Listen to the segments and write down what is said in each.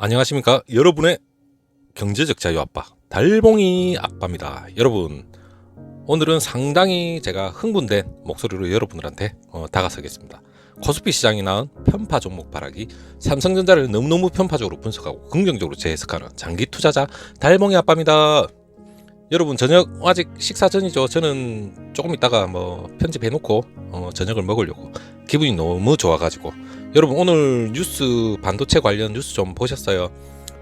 안녕하십니까? 여러분의 경제적 자유 아빠 달봉이 아빠입니다. 여러분 오늘은 상당히 제가 흥분된 목소리로 여러분들한테 어, 다가서겠습니다. 코스피 시장이 낳은 편파 종목 바라기 삼성전자를 너무너무 편파적으로 분석하고 긍정적으로 재해석하는 장기 투자자 달봉이 아빠입니다. 여러분 저녁 아직 식사 전이죠. 저는 조금 있다가 뭐 편집해 놓고 어, 저녁을 먹으려고 기분이 너무 좋아가지고 여러분 오늘 뉴스 반도체 관련 뉴스 좀 보셨어요?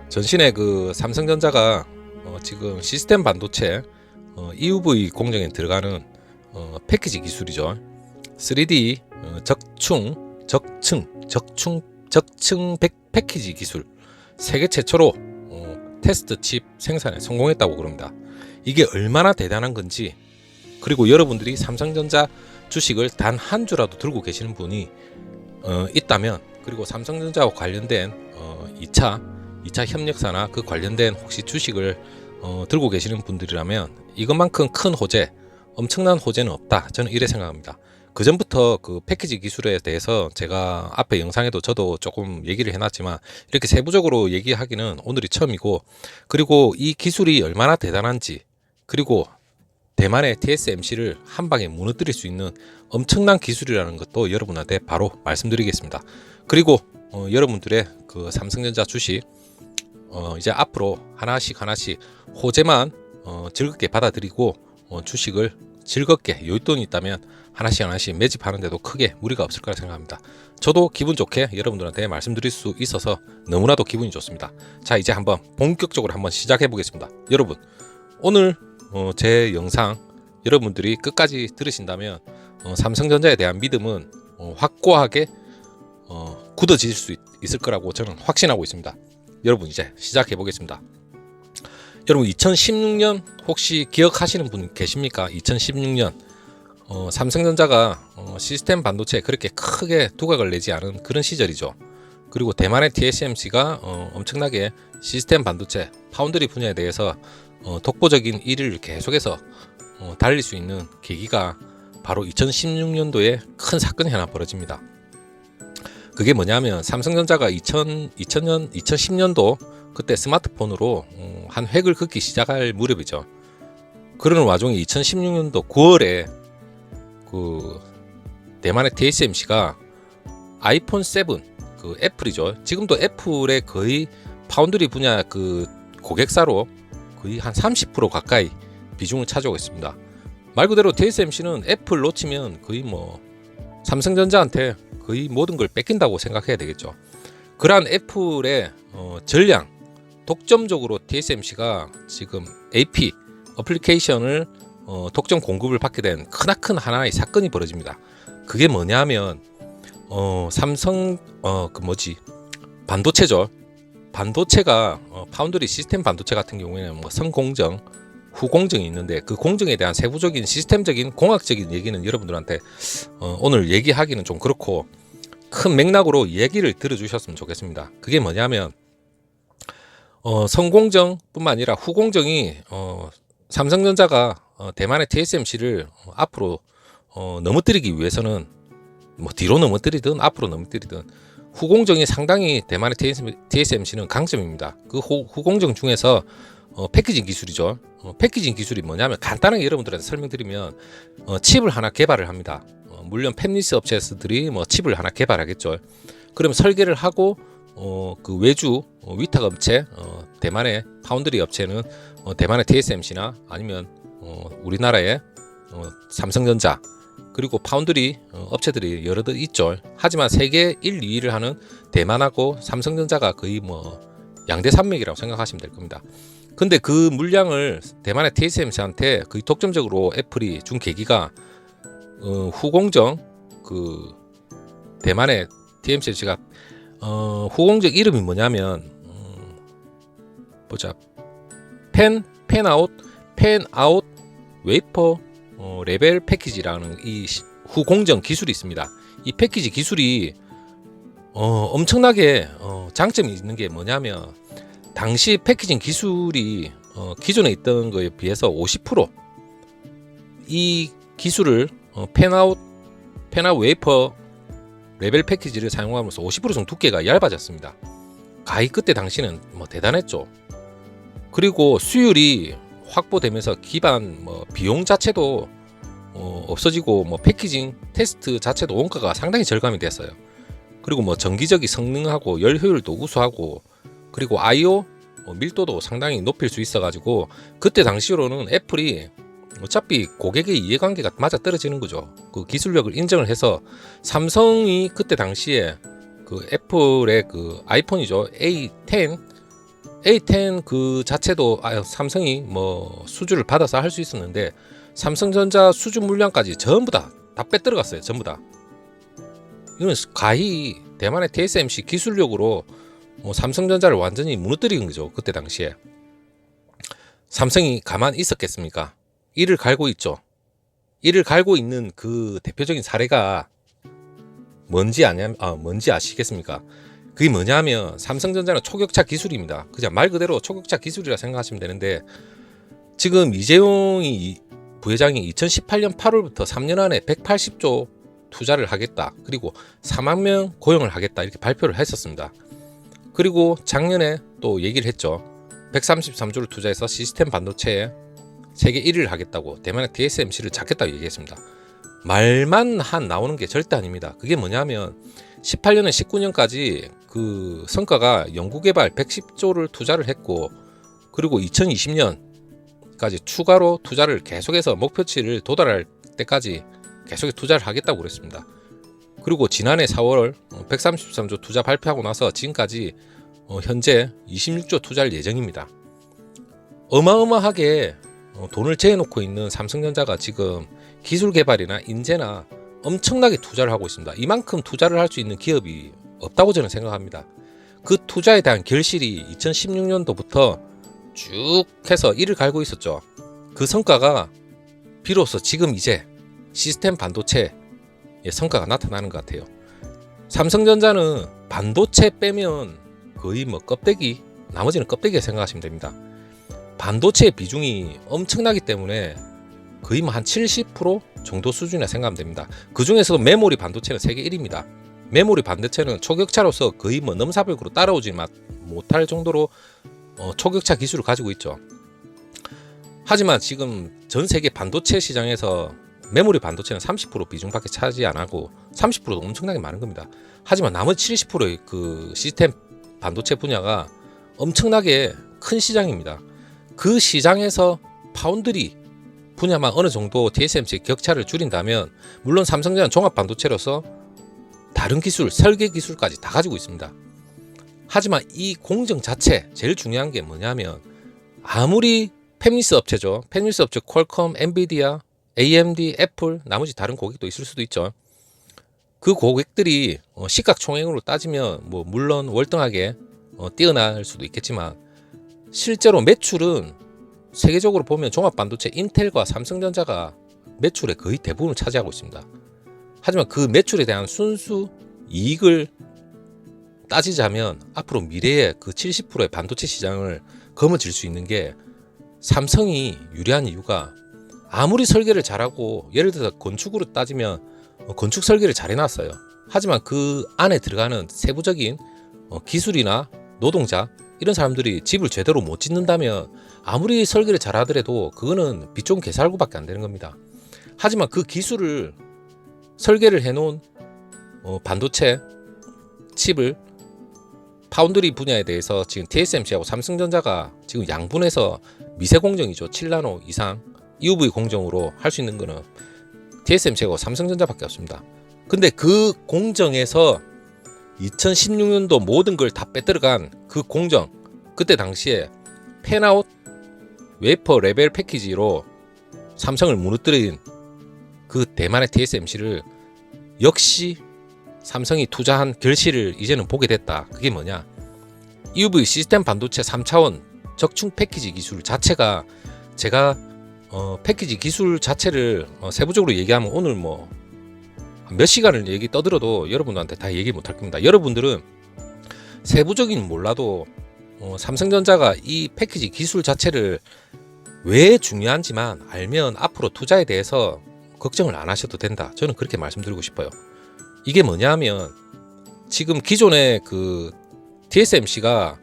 전신에 그 삼성전자가 어, 지금 시스템 반도체 어, EUV 공정에 들어가는 어, 패키지 기술이죠. 3D 어, 적충 적층 적충 적층 백, 패키지 기술 세계 최초로 어, 테스트 칩 생산에 성공했다고 그럽니다. 이게 얼마나 대단한 건지 그리고 여러분들이 삼성전자 주식을 단 한 주라도 들고 계시는 분이 어, 있다면 그리고 삼성전자와 관련된 어, 2차 2차 협력사나 그 관련된 혹시 주식을 어, 들고 계시는 분들이라면 이것만큼 큰 호재 엄청난 호재는 없다. 저는 이래 생각합니다. 그 전부터 그 패키지 기술에 대해서 제가 앞에 영상에도 저도 조금 얘기를 해놨지만 이렇게 세부적으로 얘기하기는 오늘이 처음이고 그리고 이 기술이 얼마나 대단한지 그리고 대만의 TSMC를 한 방에 무너뜨릴 수 있는 엄청난 기술이라는 것도 여러분한테 바로 말씀드리겠습니다. 그리고 어, 여러분들의 그 삼성전자 주식 어, 이제 앞으로 하나씩 하나씩 호재만 어, 즐겁게 받아들이고 어, 주식을 즐겁게 여윳돈이 있다면 하나씩 하나씩 매집하는데도 크게 무리가 없을 거라 생각합니다. 저도 기분 좋게 여러분들한테 말씀드릴 수 있어서 너무나도 기분이 좋습니다. 자 이제 한번 본격적으로 한번 시작해 보겠습니다. 여러분 오늘 어, 제 영상 여러분들이 끝까지 들으신다면 어, 삼성전자에 대한 믿음은 어, 확고하게 어, 굳어질 수 있, 있을 거라고 저는 확신하고 있습니다. 여러분 이제 시작해 보겠습니다. 여러분 2016년 혹시 기억하시는 분 계십니까? 2016년 어, 삼성전자가 어, 시스템 반도체에 그렇게 크게 두각을 내지 않은 그런 시절이죠. 그리고 대만의 TSMC가 어, 엄청나게 시스템 반도체 파운드리 분야에 대해서 어, 독보적인 1위를 계속해서 어, 달릴 수 있는 계기가 바로 2016년도에 큰 사건이 하나 벌어집니다. 그게 뭐냐면 삼성전자가 2000, 2000년, 2010년도 그때 스마트폰으로 어, 한 획을 긋기 시작할 무렵이죠. 그러는 와중에 2016년도 9월에 그 대만의 TSMC가 아이폰 7, 그 애플이죠. 지금도 애플의 거의 파운드리 분야 그 고객사로 거의 한 30% 가까이 비중을 차지하고 있습니다. 말 그대로 TSMC는 애플 놓치면 거의 뭐 삼성전자한테 거의 모든 걸 뺏긴다고 생각해야 되겠죠. 그러한 애플의 어, 전량 독점적으로 TSMC가 지금 AP 어플리케이션을 어, 독점 공급을 받게 된 크나큰 하나의 사건이 벌어집니다. 그게 뭐냐면 어, 삼성 어, 그 뭐지 반도체죠. 반도체가 어, 파운드리 시스템 반도체 같은 경우에는 뭐 선공정, 후공정이 있는데 그 공정에 대한 세부적인 시스템적인 공학적인 얘기는 여러분들한테 어, 오늘 얘기하기는 좀 그렇고 큰 맥락으로 얘기를 들어주셨으면 좋겠습니다. 그게 뭐냐면 어, 선공정뿐만 아니라 후공정이 어, 삼성전자가 어, 대만의 TSMC를 어, 앞으로 어, 넘어뜨리기 위해서는 뭐 뒤로 넘어뜨리든 앞으로 넘어뜨리든 후공정이 상당히 대만의 TSMC는 강점입니다. 그 후, 후공정 중에서 어, 패키징 기술이죠. 어, 패키징 기술이 뭐냐면 간단하게 여러분들한테 설명드리면 어, 칩을 하나 개발을 합니다. 어, 물론 팹리스 업체들이 뭐 칩을 하나 개발하겠죠. 그럼 설계를 하고 어, 그 외주 어, 위탁 업체 어, 대만의 파운드리 업체는 어, 대만의 TSMC나 아니면 어, 우리나라의 어, 삼성전자 그리고 파운드리 어, 업체들이 여러 개 있죠. 하지만 세계 1, 2위를 하는 대만하고 삼성전자가 거의 뭐 양대 산맥이라고 생각하시면 될 겁니다. 근데 그 물량을 대만의 TSMC한테 거의 독점적으로 애플이 준 계기가 어, 후공정 그 대만의 TSMC가 어, 후공정 이름이 뭐냐면 음, 보자 펜 펜아웃 펜아웃 웨이퍼 어, 레벨 패키지라는 이 후공정 기술이 있습니다. 이 패키지 기술이 어, 엄청나게 어, 장점이 있는 게 뭐냐면 당시 패키징 기술이 어, 기존에 있던 거에 비해서 50%이 기술을 어, 펜아웃 펜아웃 웨이퍼 레벨 패키지를 사용함으로써 50% 정도 두께가 얇아졌습니다. 가히 그때 당시는 뭐 대단했죠. 그리고 수율이 확보되면서 기반 뭐 비용 자체도 어, 없어지고 뭐 패키징 테스트 자체도 원가가 상당히 절감이 됐어요. 그리고 뭐 전기적이 성능하고 열 효율도 우수하고 그리고 I/O 뭐 밀도도 상당히 높일 수 있어가지고 그때 당시로는 애플이 어차피 고객의 이해관계가 맞아 떨어지는 거죠. 그 기술력을 인정을 해서 삼성이 그때 당시에 그 애플의 그 아이폰이죠 A10 A10 그 자체도 아, 삼성이 뭐 수주를 받아서 할 수 있었는데 삼성전자 수주 물량까지 전부 다 다 빼들어갔어요. 전부 다. 이건 가히 대만의 TSMC 기술력으로 뭐 삼성전자를 완전히 무너뜨린 거죠. 그때 당시에. 삼성이 가만 있었겠습니까? 이를 갈고 있죠. 이를 갈고 있는 그 대표적인 사례가 뭔지 아냐, 아, 뭔지 아시겠습니까? 그게 뭐냐면 삼성전자는 초격차 기술입니다. 그냥 말 그대로 초격차 기술이라 생각하시면 되는데 지금 이재용이 부회장이 2018년 8월부터 3년 안에 180조 투자를 하겠다. 그리고 4만 명 고용을 하겠다. 이렇게 발표를 했었습니다. 그리고 작년에 또 얘기를 했죠. 133조를 투자해서 시스템 반도체에 세계 1위를 하겠다고 대만의 TSMC를 잡겠다고 얘기했습니다. 말만 한 나오는 게 절대 아닙니다. 그게 뭐냐면 18년에 19년까지 그 성과가 연구개발 110조를 투자를 했고 그리고 2020년까지 추가로 투자를 계속해서 목표치를 도달할 때까지 계속 투자를 하겠다고 그랬습니다. 그리고 지난해 4월 133조 투자 발표하고 나서 지금까지 어, 현재 26조 투자할 예정입니다. 어마어마하게 어, 돈을 재놓고 있는 삼성전자가 지금 기술 개발이나 인재나 엄청나게 투자를 하고 있습니다. 이만큼 투자를 할 수 있는 기업이 없다고 저는 생각합니다. 그 투자에 대한 결실이 2016년도부터 쭉 해서 이를 갈고 있었죠. 그 성과가 비로소 지금 이제 시스템 반도체의 성과가 나타나는 것 같아요. 삼성전자는 반도체 빼면 거의 뭐 껍데기, 나머지는 껍데기 생각하시면 됩니다. 반도체의 비중이 엄청나기 때문에 거의 뭐 한 70% 정도 수준이라 생각하면 됩니다. 그 중에서도 메모리 반도체는 세계 1위입니다. 메모리 반도체는 초격차로서 거의 뭐 넘사벽으로 따라오지 못할 정도로 어, 초격차 기술을 가지고 있죠. 하지만 지금 전 세계 반도체 시장에서 메모리 반도체는 30% 비중밖에 차지 안 하고 30%도 엄청나게 많은 겁니다. 하지만 나머지 70%의 그 시스템 반도체 분야가 엄청나게 큰 시장입니다. 그 시장에서 파운드리 분야만 어느 정도 TSMC 격차를 줄인다면 물론 삼성전자 종합 반도체로서 다른 기술, 설계 기술까지 다 가지고 있습니다. 하지만 이 공정 자체 제일 중요한 게 뭐냐면 아무리 팹리스 업체죠. 팹리스 업체 퀄컴, 엔비디아, AMD, 애플, 나머지 다른 고객도 있을 수도 있죠. 그 고객들이 어, 시각총액으로 따지면 뭐 물론 월등하게 어, 뛰어날 수도 있겠지만 실제로 매출은 세계적으로 보면 종합반도체 인텔과 삼성전자가 매출의 거의 대부분을 차지하고 있습니다. 하지만 그 매출에 대한 순수 이익을 따지자면 앞으로 미래의 그 70%의 반도체 시장을 거머쥘 수 있는 게 삼성이 유리한 이유가 아무리 설계를 잘하고 예를 들어서 건축으로 따지면 건축 설계를 잘 해놨어요. 하지만 그 안에 들어가는 세부적인 어, 기술이나 노동자 이런 사람들이 집을 제대로 못 짓는다면 아무리 설계를 잘하더라도 그거는 빚 좋은 개살구밖에 안 되는 겁니다. 하지만 그 기술을 설계를 해놓은 어, 반도체 칩을 파운드리 분야에 대해서 지금 TSMC하고 삼성전자가 지금 양분해서 미세 공정이죠. 7나노 이상 EUV 공정으로 할 수 있는 거는 TSMC하고 삼성전자밖에 없습니다. 근데 그 공정에서 2016년도 모든 걸 다 빼들어간 그 공정 그때 당시에 펜아웃 웨이퍼 레벨 패키지로 삼성을 무너뜨린 그 대만의 TSMC를 역시 삼성이 투자한 결실을 이제는 보게 됐다. 그게 뭐냐? EUV 시스템 반도체 3차원 적충 패키지 기술 자체가 제가 어, 패키지 기술 자체를 어, 세부적으로 얘기하면 오늘 뭐 몇 시간을 얘기 떠들어도 여러분들한테 다 얘기 못할 겁니다. 여러분들은 세부적인 몰라도 어, 삼성전자가 이 패키지 기술 자체를 왜 중요한지만 알면 앞으로 투자에 대해서 걱정을 안 하셔도 된다. 저는 그렇게 말씀드리고 싶어요. 이게 뭐냐면 지금 기존의 그 TSMC가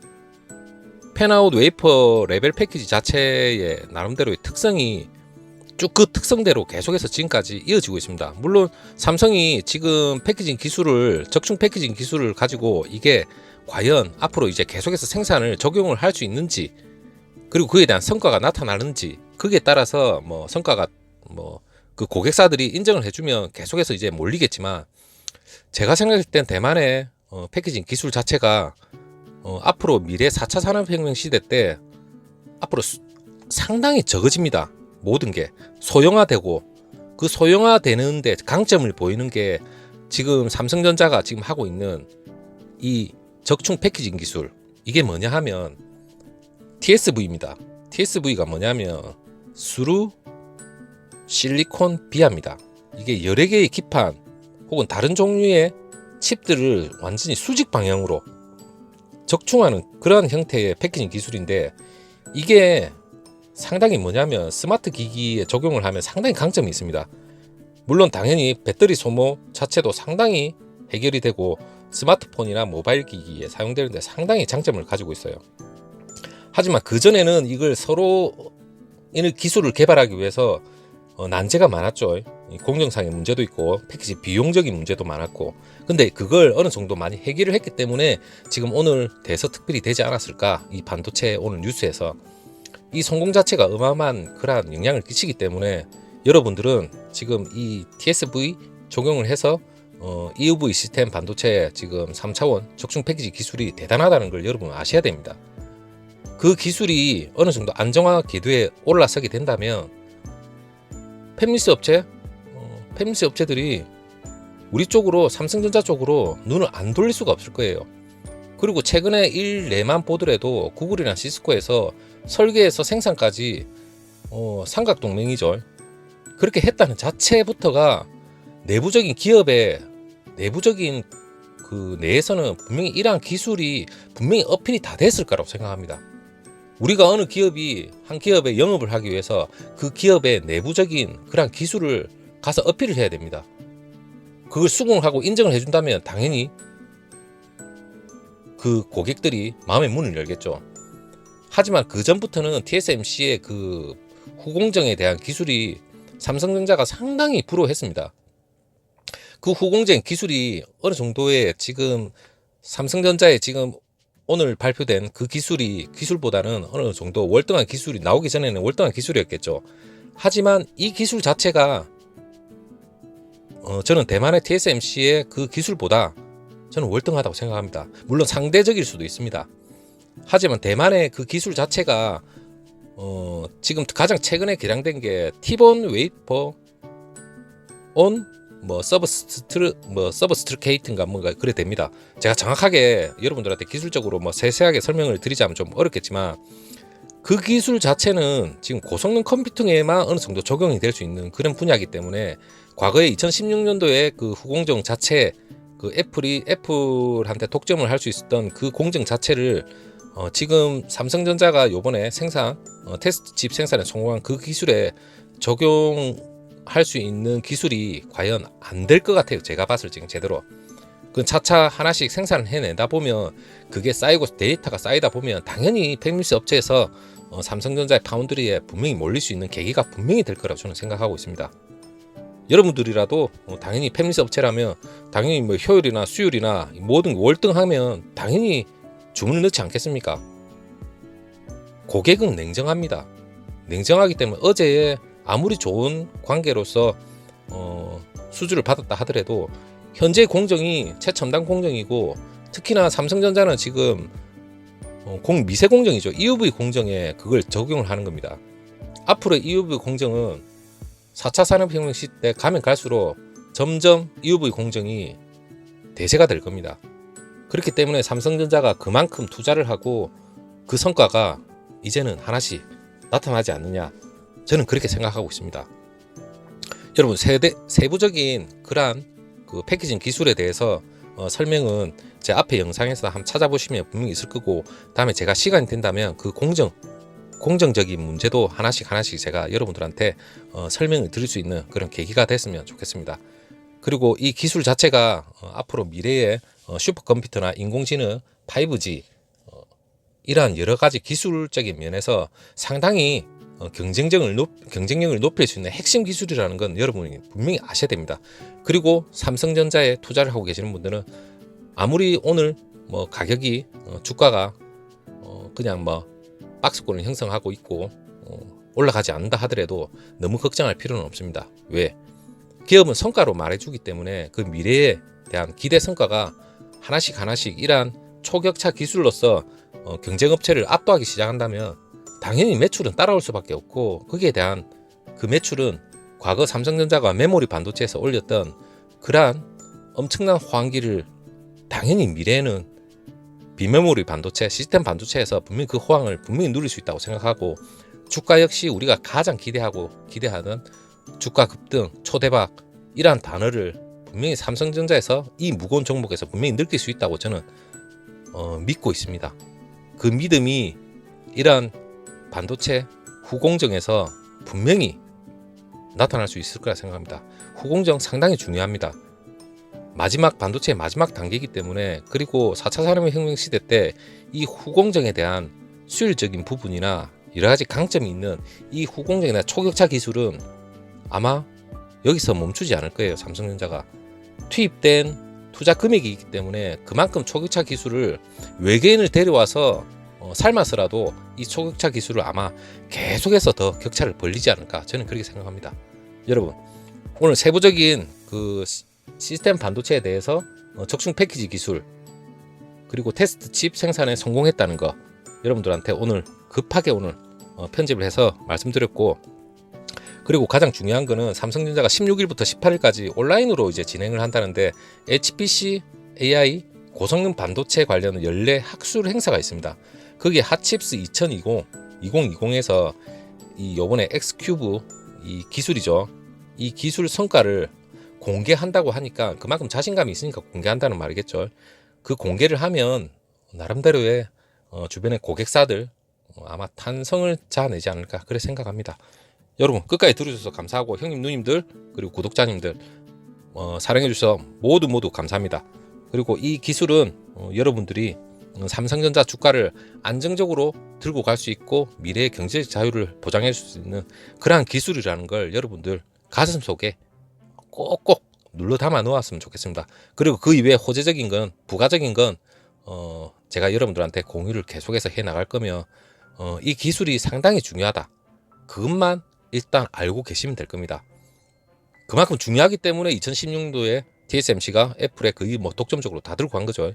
펜아웃 웨이퍼 레벨 패키지 자체의 나름대로의 특성이 쭉 그 특성대로 계속해서 지금까지 이어지고 있습니다. 물론 삼성이 지금 패키징 기술을 적중 패키징 기술을 가지고 이게 과연 앞으로 이제 계속해서 생산을 적용을 할 수 있는지 그리고 그에 대한 성과가 나타나는지 거기에 따라서 뭐 성과가 뭐 그 고객사들이 인정을 해주면 계속해서 이제 몰리겠지만 제가 생각할 땐 대만의 어, 패키징 기술 자체가 어, 앞으로 미래 4차 산업혁명 시대 때 앞으로 수- 상당히 적어집니다. 모든 게 소형화되고 그 소형화되는데 강점을 보이는 게 지금 삼성전자가 지금 하고 있는 이 적충 패키징 기술 이게 뭐냐 하면 TSV입니다. TSV가 뭐냐면 수루 실리콘 비아입니다. 이게 여러 개의 기판 혹은 다른 종류의 칩들을 완전히 수직 방향으로 적충하는 그러한 형태의 패키징 기술인데 이게 상당히 뭐냐면 스마트 기기에 적용을 하면 상당히 강점이 있습니다. 물론 당연히 배터리 소모 자체도 상당히 해결이 되고 스마트폰이나 모바일 기기에 사용되는데 상당히 장점을 가지고 있어요. 하지만 그 전에는 이걸 서로 이 기술을 개발하기 위해서 어, 난제가 많았죠. 이 공정상의 문제도 있고 패키지 비용적인 문제도 많았고 근데 그걸 어느 정도 많이 해결을 했기 때문에 지금 오늘 대서특필이 되지 않았을까 이 반도체 오늘 뉴스에서 이 성공 자체가 어마어마한 그러한 영향을 끼치기 때문에 여러분들은 지금 이 TSV 적용을 해서 어, EUV 시스템 반도체 지금 3차원 적중 패키지 기술이 대단하다는 걸 여러분 아셔야 됩니다. 그 기술이 어느 정도 안정화 궤도에 올라서게 된다면 팹리스 업체, 어, 팹리스 업체들이 우리 쪽으로 삼성전자 쪽으로 눈을 안 돌릴 수가 없을 거예요. 그리고 최근에 일 내만 보더라도 구글이나 시스코에서 설계에서 생산까지 어, 삼각 동맹이죠. 그렇게 했다는 자체부터가 내부적인 기업의 내부적인 그 내에서는 분명히 이러한 기술이 분명히 어필이 다 됐을 거라고 생각합니다. 우리가 어느 기업이 한 기업에 영업을 하기 위해서 그 기업의 내부적인 그런 기술을 가서 어필을 해야 됩니다. 그걸 수긍을 하고 인정을 해준다면 당연히 그 고객들이 마음의 문을 열겠죠. 하지만 그 전부터는 TSMC의 그 후공정에 대한 기술이 삼성전자가 상당히 불허했습니다. 그 후공정 기술이 어느 정도의 지금 삼성전자의 지금 오늘 발표된 그 기술이 기술보다는 어느 정도 월등한 기술이 나오기 전에는 월등한 기술이었겠죠. 하지만 이 기술 자체가 어, 저는 대만의 TSMC의 그 기술보다 저는 월등하다고 생각합니다. 물론 상대적일 수도 있습니다. 하지만 대만의 그 기술 자체가 어, 지금 가장 최근에 개량된 게 티본 웨이퍼 온 뭐 서브스트르 뭐 서브스트레이트인가 뭔가 그래 됩니다. 제가 정확하게 여러분들한테 기술적으로 뭐 세세하게 설명을 드리자면 좀 어렵겠지만 그 기술 자체는 지금 고성능 컴퓨팅에만 어느 정도 적용이 될 수 있는 그런 분야이기 때문에 과거에 2016년도에 그 후공정 자체 그 애플이 애플한테 독점을 할 수 있었던 그 공정 자체를 어, 지금 삼성전자가 요번에 생산 어, 테스트 칩 생산에 성공한 그 기술에 적용 할 수 있는 기술이 과연 안 될 것 같아요. 제가 봤을 때 지금 제대로. 그 차차 하나씩 생산을 해내다 보면 그게 쌓이고 데이터가 쌓이다 보면 당연히 팩미스 업체에서 어, 삼성전자의 파운드리에 분명히 몰릴 수 있는 계기가 분명히 될 거라고 저는 생각하고 있습니다. 여러분들이라도 어, 당연히 팩미스 업체라면 당연히 뭐 효율이나 수율이나 모든 게 월등하면 당연히 주문을 넣지 않겠습니까? 고객은 냉정합니다. 냉정하기 때문에 어제 아무리 좋은 관계로서 어, 수주를 받았다 하더라도 현재 공정이 최첨단 공정이고 특히나 삼성전자는 지금 어, 공 미세 공정이죠. EUV 공정에 그걸 적용을 하는 겁니다. 앞으로 EUV 공정은 4차 산업혁명 시대 가면 갈수록 점점 EUV 공정이 대세가 될 겁니다. 그렇기 때문에 삼성전자가 그만큼 투자를 하고 그 성과가 이제는 하나씩 나타나지 않느냐 저는 그렇게 생각하고 있습니다. 여러분 세대 세부적인 그러한 그 패키징 기술에 대해서 어, 설명은 제 앞에 영상에서 한번 찾아보시면 분명히 있을 거고 다음에 제가 시간이 된다면 그 공정 공정적인 문제도 하나씩 하나씩 제가 여러분들한테 어, 설명을 드릴 수 있는 그런 계기가 됐으면 좋겠습니다. 그리고 이 기술 자체가 어, 앞으로 미래에 어, 슈퍼컴퓨터나 인공지능, 5G 어, 이러한 여러 가지 기술적인 면에서 상당히 어, 경쟁력을 높, 경쟁력을 높일 수 있는 핵심 기술이라는 건 여러분이 분명히 아셔야 됩니다. 그리고 삼성전자에 투자를 하고 계시는 분들은 아무리 오늘 뭐 가격이 어, 주가가 어, 그냥 뭐 박스권을 형성하고 있고 어, 올라가지 않는다 하더라도 너무 걱정할 필요는 없습니다. 왜? 기업은 성과로 말해주기 때문에 그 미래에 대한 기대 성과가 하나씩 하나씩 이러한 초격차 기술로서 어, 경쟁업체를 압도하기 시작한다면 당연히 매출은 따라올 수밖에 없고 거기에 대한 그 매출은 과거 삼성전자가 메모리 반도체에서 올렸던 그러한 엄청난 호황기를 당연히 미래에는 비메모리 반도체, 시스템 반도체에서 분명히 그 호황을 분명히 누릴 수 있다고 생각하고 주가 역시 우리가 가장 기대하고 기대하는 주가 급등, 초대박 이러한 단어를 분명히 삼성전자에서 이 무거운 종목에서 분명히 느낄 수 있다고 저는 어, 믿고 있습니다. 그 믿음이 이러한 반도체 후공정에서 분명히 나타날 수 있을 거라 생각합니다. 후공정 상당히 중요합니다. 마지막 반도체의 마지막 단계이기 때문에 그리고 4차 산업혁명 시대 때 이 후공정에 대한 수율적인 부분이나 여러 가지 강점이 있는 이 후공정이나 초격차 기술은 아마 여기서 멈추지 않을 거예요. 삼성전자가 투입된 투자 금액이기 때문에 그만큼 초격차 기술을 외계인을 데려와서 어, 삶아서라도 이 초격차 기술을 아마 계속해서 더 격차를 벌리지 않을까 저는 그렇게 생각합니다. 여러분 오늘 세부적인 그 시- 시스템 반도체에 대해서 어, 적중 패키지 기술 그리고 테스트 칩 생산에 성공했다는 거 여러분들한테 오늘 급하게 오늘 어, 편집을 해서 말씀드렸고 그리고 가장 중요한 거는 삼성전자가 16일부터 18일까지 온라인으로 이제 진행을 한다는데 HPC AI 고성능 반도체 관련 연례 학술 행사가 있습니다. 그게 핫칩스 2020 2020에서 이 요번에 엑스큐브 이 기술이죠. 이 기술 성과를 공개한다고 하니까 그만큼 자신감이 있으니까 공개한다는 말이겠죠. 그 공개를 하면 나름대로의 어, 주변의 고객사들 어, 아마 탄성을 자아내지 않을까 그래 생각합니다. 여러분 끝까지 들어주셔서 감사하고 형님 누님들 그리고 구독자님들 어, 사랑해 주셔서 모두 모두 감사합니다. 그리고 이 기술은 어, 여러분들이 어, 삼성전자 주가를 안정적으로 들고 갈 수 있고 미래의 경제적 자유를 보장해 줄 수 있는 그러한 기술이라는 걸 여러분들 가슴 속에 꼭꼭 눌러 담아 놓았으면 좋겠습니다. 그리고 그 이외에 호재적인 건 부가적인 건 어, 제가 여러분들한테 공유를 계속해서 해 나갈 거며 어, 이 기술이 상당히 중요하다. 그것만 일단 알고 계시면 될 겁니다. 그만큼 중요하기 때문에 2016년도에 TSMC가 애플에 거의 뭐 독점적으로 다 들고 간 거죠.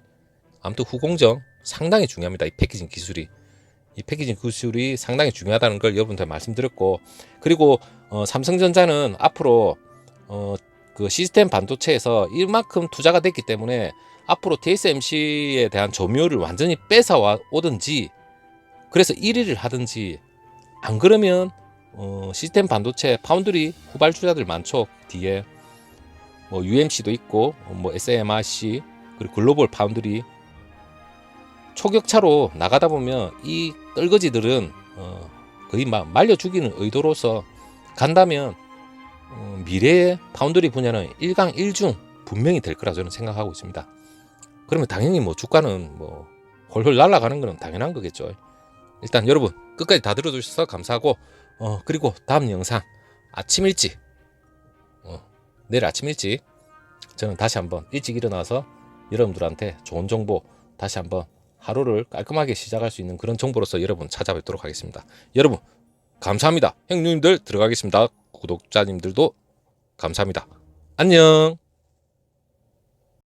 아무튼 후공정 상당히 중요합니다. 이 패키징 기술이. 이 패키징 기술이 상당히 중요하다는 걸 여러분들 말씀드렸고 그리고 어, 삼성전자는 앞으로 어, 그 시스템 반도체에서 이만큼 투자가 됐기 때문에 앞으로 TSMC에 대한 점유율을 완전히 뺏어 오든지 그래서 1위를 하든지 안 그러면 어, 시스템 반도체 파운드리 후발주자들 많죠 뒤에 뭐 UMC도 있고 어, 뭐 SMRC 그리고 글로벌 파운드리 초격차로 나가다 보면 이 떨거지들은 어, 거의 막 말려 죽이는 의도로서 간다면 어, 미래의 파운드리 분야는 1강 1중 분명히 될 거라 저는 생각하고 있습니다. 그러면 당연히 뭐 주가는 뭐 홀홀 날아가는 거는 당연한 거겠죠. 일단 여러분 끝까지 다 들어주셔서 감사하고 어 그리고 다음 영상 아침 일찍 어, 내일 아침 일찍 저는 다시 한번 일찍 일어나서 여러분들한테 좋은 정보 다시 한번 하루를 깔끔하게 시작할 수 있는 그런 정보로서 여러분 찾아뵙도록 하겠습니다. 여러분 감사합니다. 형님들 들어가겠습니다. 구독자님들도 감사합니다. 안녕.